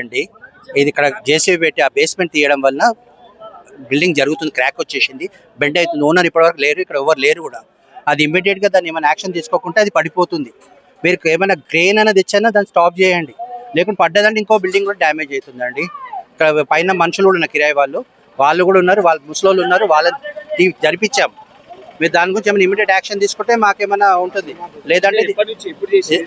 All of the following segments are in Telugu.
అండి ఇది ఇక్కడ జేసీబీ పెట్టి ఆ బేస్మెంట్ తీయడం వలన బిల్డింగ్ జరుగుతుంది క్రాక్ వచ్చేసింది. బెండ్ అవుతుంది. ఓనర్ ఇప్పటివరకు లేరు ఇక్కడ ఎవరు లేరు కూడా. అది ఇమీడియట్గా దాన్ని ఏమైనా యాక్షన్ తీసుకోకుంటే అది పడిపోతుంది. మీరు ఏమైనా క్రెయిన్ అయినా తెచ్చైనా దాన్ని స్టాప్ చేయండి. లేకుంటే పడ్డదంటే ఇంకో బిల్డింగ్ కూడా డ్యామేజ్ అవుతుందండి. ఇక్కడ పైన మనుషులు కూడా ఉన్నారు కిరాయి వాళ్ళు. వాళ్ళు కూడా ఉన్నారు వాళ్ళు ముసలోళ్ళు ఉన్నారు వాళ్ళని జరిపించాం. మీరు దాని గురించి ఏమైనా ఇమీడియట్ యాక్షన్ తీసుకుంటే మాకేమైనా ఉంటుంది. లేదంటే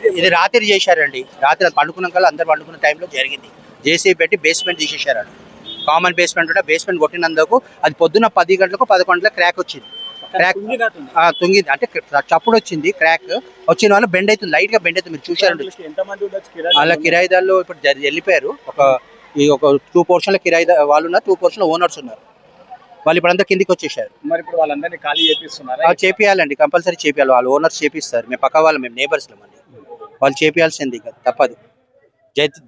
ఇది- రాత్రి చేశారండి. రాత్రి అది పండుకున్న కల్లా అందరు పండుకున్న టైంలో జరిగింది. జేసీ పెట్టి బేస్మెంట్ తీసేశారు కామన్ బేస్మెంట్ ఉంటే బేస్మెంట్ కొట్టినందుకు అది పొద్దున్న పది గంటలకు పదకొండు గంటలకు క్రాక్ వచ్చింది. క్రాక్ తుంగింది అంటే చప్పుడు వచ్చింది క్రాక్ వచ్చిన వల్ల బెండ్ అవుతుంది లైట్గా బెండ్ అవుతుంది. మీరు మంది కిరాయి అలా కిరాయిదారులు ఇప్పుడు వెళ్ళిపోయారు. ఒక ఈ ఒక టూ పోర్షన్ల కిరాయిదా వాళ్ళు ఉన్నారు టూ పోర్షన్ ఓనర్స్ ఉన్నారు. వాళ్ళు ఇప్పుడంతా కిందికి వచ్చేసారు. మరి ఇప్పుడు వాళ్ళందరినీ ఖాళీ చేపిస్తున్నారా? వాళ్ళు చేపియాలండి కంపల్సరీ చేపియాలి. వాళ్ళు ఓనర్స్ చేపిస్తారు. మేము పక్క వాళ్ళు మేము నేబర్స్ అండి. వాళ్ళు చేపియాల్సింది ఇంకా తప్పదు.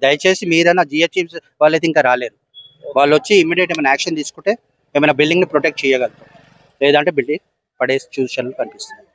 దయచేసి మీరైనా జిహెచ్ఎం వాళ్ళైతే ఇంకా రాలేరు. వాళ్ళు వచ్చి ఇమీడియట్ ఏమైనా యాక్షన్ తీసుకుంటే ఏమైనా బిల్డింగ్ని ప్రొటెక్ట్ చేయగలుగుతాం. లేదంటే బిల్డింగ్ పడే చూసాను కనిపిస్తున్నాయి